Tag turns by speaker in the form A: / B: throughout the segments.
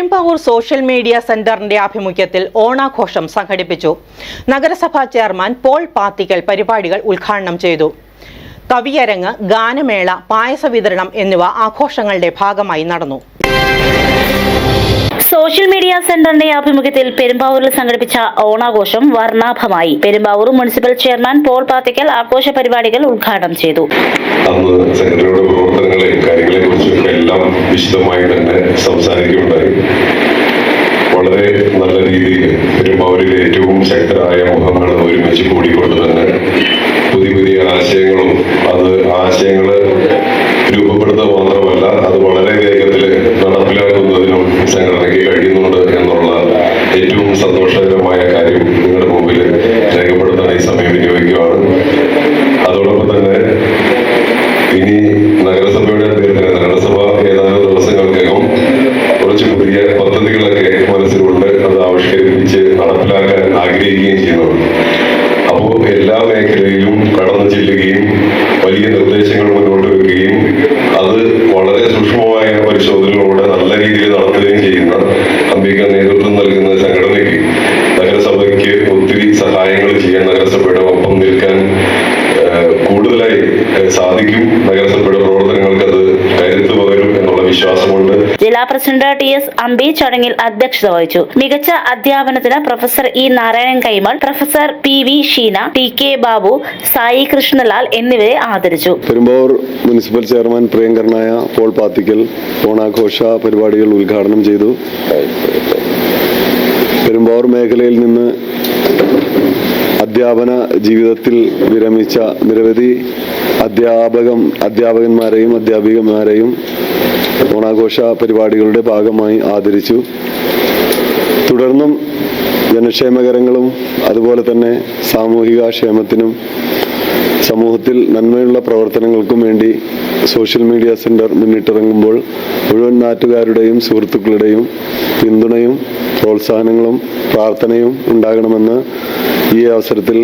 A: Perumbavoor social media സെന്ററിന്റെ ആഭിമുഖ്യത്തിൽ ഓണാഘോഷം സംഘടിപ്പിച്ചു. നഗരസഭാ ചെയർമാൻ പോൾ പാത്തിക്കൽ പരിപാടികൾ ഉദ്ഘാടനം ചെയ്തു. കവിയരങ്ങ് ഗാനമേള പായസ വിതരണം എന്നിവ ആഘോഷങ്ങളുടെ ഭാഗമായി നടന്നു.
B: സോഷ്യൽ മീഡിയ സെന്ററിന്റെ ആഭിമുഖ്യത്തിൽ പെരുമ്പാവൂരിൽ സംഘടിപ്പിച്ച ഓണാഘോഷം വർണാഭമായി. Perumbavoor municipal chairman Paul Pathikkal ആഘോഷ പരിപാടികൾ ഉദ്ഘാടനം ചെയ്തു.
C: സെക്രട്ടറിയുടെ പ്രവർത്തനങ്ങളെയും കാര്യങ്ങളെ വിശദമായി തന്നെ സംസാരിക്കുകയുണ്ടായി. വളരെ നല്ല രീതിയിൽ പെരുമ്പാവൂരിലെ ഏറ്റവും ശക്തരായ മുഖങ്ങൾ ഒരുമിച്ച് കൂടിക്കൊണ്ട് തന്നെ പുതിയ പുതിയ ആശയങ്ങളും അത് ആശയങ്ങൾ രൂപപ്പെടുത്തുക മാത്രമല്ല അത് വളരെ വേഗത്തിൽ നടപ്പിലാക്കുന്നതിനും ഏറ്റവും സന്തോഷകരമായ കാര്യം നിങ്ങളുടെ മുമ്പിൽ രേഖപ്പെടുത്താൻ ഈ സമയം വിനിയോഗിക്കുകയാണ്. അതോടൊപ്പം തന്നെ ഇനി നഗരസഭയുടെ പേരിൽ നഗരസഭ ഏതാനും ദിവസങ്ങൾക്കകം കുറച്ച് പുതിയ പദ്ധതികളൊക്കെ മനസ്സിലുണ്ട്. അത് ആവിഷ്കരിപ്പിച്ച് നടപ്പിലാക്കാൻ ആഗ്രഹിക്കുകയും ചെയ്യുന്നുണ്ട്. അപ്പോൾ എല്ലാ മേഖലയിലും കടന്നു ചെല്ലുകയും വലിയ നിർദ്ദേശങ്ങൾ മുന്നോട്ട് വെക്കുകയും അത് വളരെ സൂക്ഷ്മമായ പരിശോധനകളോടെ നഗരസഭയുടെ ഒപ്പം നിൽക്കാൻ കൂടുതലായി സാധിക്കും. നഗരസഭയുടെ പ്രവർത്തനങ്ങൾക്ക് അത് കരുത്ത് പകരും എന്നുള്ള വിശ്വാസമുണ്ട്.
B: ജില്ലാ പ്രസിഡന്റ് ടി എസ് അമ്പി ചടങ്ങിൽ അധ്യക്ഷത വഹിച്ചു. മികച്ച അധ്യാപനത്തിന് professor E Narayanan Kaimal professor P V Sheena T K Babu Sai Krishnalal എന്നിവരെ ആദരിച്ചു.
D: പെരുമ്പാവൂർ മുനിസിപ്പൽ ചെയർമാൻ പ്രിയങ്കരനായ പോൾ പാത്തിക്കൽ ഓണാഘോഷ പരിപാടികൾ ഉദ്ഘാടനം ചെയ്തു. പെരുമ്പാവൂർ മേഖലയിൽ നിന്ന് അധ്യാപന ജീവിതത്തിൽ വിരമിച്ച നിരവധി അധ്യാപകം അധ്യാപകന്മാരെയും അധ്യാപികമാരെയും ഓണാഘോഷ പരിപാടികളുടെ ഭാഗമായി ആദരിച്ചു. തുടർന്നും ജനക്ഷേമകരങ്ങളും അതുപോലെ തന്നെ സാമൂഹിക ക്ഷേമത്തിനും സമൂഹത്തിൽ നന്മയുള്ള പ്രവർത്തനങ്ങൾക്കും വേണ്ടി സോഷ്യൽ മീഡിയ സെന്റർ മുന്നിട്ടിറങ്ങുമ്പോൾ മുഴുവൻ നാട്ടുകാരുടെയും സുഹൃത്തുക്കളുടെയും പിന്തുണയും പ്രോത്സാഹനങ്ങളും പ്രാർത്ഥനയും ഉണ്ടാകണമെന്ന് ഈ അവസരത്തിൽ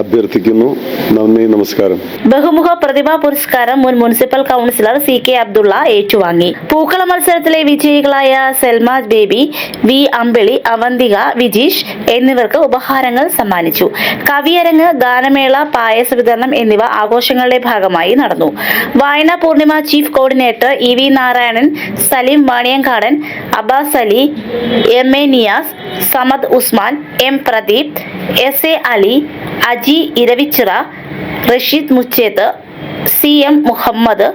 D: അഭ്യർത്ഥിക്കുന്നു. നന്ദി നമസ്കാരം.
B: ബഹുമുഖ പ്രതിഭാ പുരസ്കാരം മുൻ municipal councillor C K Abdullah ഏറ്റുവാങ്ങി. പൂക്കള മത്സരത്തിലെ വിജയികളായ സെൽമ ബേബി വി അമ്പിളി അവന്തിക വിജീഷ് എന്നിവർക്ക് ഉപഹാരങ്ങൾ സമ്മാനിച്ചു. കവിയരങ്ങ് ഗാനമേള പായസ വിതരണം എന്നിവ ആഘോഷങ്ങളുടെ ഭാഗമായി നടന്നു. Vayana Poornima chief coordinator E V Narayanan Saleem Vaniyankadan Abbas Ali M A Niyas Samad Usman M Pradeep S A Ali Aji Iravichira Rasheed Muchethu C M Muhammad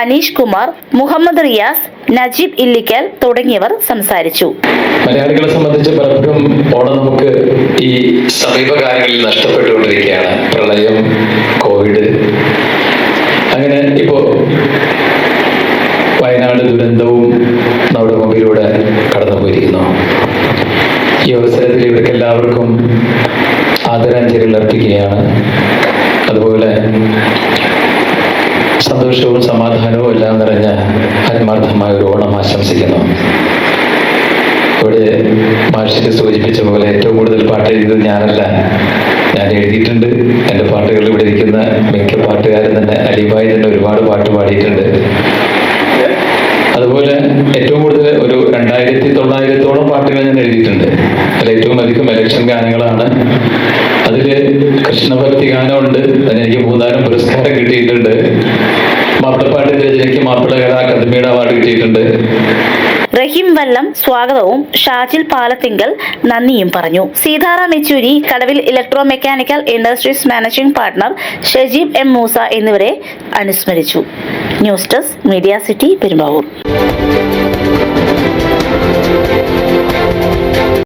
B: Aneesh Kumar Muhammad Riyas Najeeb Illikkal തുടങ്ങിയവർ സംസാരിച്ചു.
E: മലയാളികളെ സംബന്ധിച്ച് പലപ്പോഴും ഓണം നമുക്ക് ഈ സമീപകാലങ്ങളിൽ നഷ്ടപ്പെട്ടുകൊണ്ടിരിക്കുകയാണ്. പ്രളയം Covid. അങ്ങനെ ഇപ്പോ വയനാട് ദുരന്തവും നമ്മുടെ മുമ്പിലൂടെ കടന്നുപോയിരിക്കുന്നു ഈ അവസരത്തിൽ ഇവർക്ക് എല്ലാവർക്കും ആദരാഞ്ജലികൾ അർപ്പിക്കുകയാണ്. അതുപോലെ സന്തോഷവും സമാധാനവും എല്ലാം നിറഞ്ഞ ആത്മാർത്ഥമായ ഒരു ഓണം ആശംസിക്കുന്നു. ഇവിടെ മാഷിക്ക് സൂചിപ്പിച്ച പോലെ ഏറ്റവും കൂടുതൽ പാട്ട് എഴുതിയത് ഞാനല്ല. ഞാൻ എഴുതിയിട്ടുണ്ട്. എന്റെ പാട്ടുകൾ ഇവിടെ ഇരിക്കുന്ന മിക്ക പാട്ടുകാരും തന്നെ അലിബായി തന്നെ ഒരുപാട് പാട്ട് പാടിയിട്ടുണ്ട്. അതുപോലെ ഏറ്റവും കൂടുതൽ ഒരു രണ്ടായിരത്തി തൊള്ളായിരത്തോളം പാട്ടുകൾ ഞാൻ എഴുതിയിട്ടുണ്ട്. അതിൽ ഏറ്റവും അധികം എലക്ഷൻ ഗാനങ്ങളാണ്. കൃഷ്ണഭക്തി ഗാനമുണ്ട്. അതിന് എനിക്ക് മൂന്നാലും പുരസ്കാരം കിട്ടിയിട്ടുണ്ട്. മാപ്പിളപ്പാട്ടിന്റെ രചനയ്ക്ക് മാപ്പിള കലാ അക്കാദമിയുടെ അവാർഡ് കിട്ടിയിട്ടുണ്ട്.
B: റഹീം വല്ലം സ്വാഗതവും. ഷാജിൽ പാലത്തിങ്കൽ നന്ദിയും പറഞ്ഞു. Sitaram Yechury Kadavil electro mechanical industries managing partner Shajeeb M Moosa എന്നിവരെ അനുസ്മരിച്ചു. News desk media city Perumbavoor.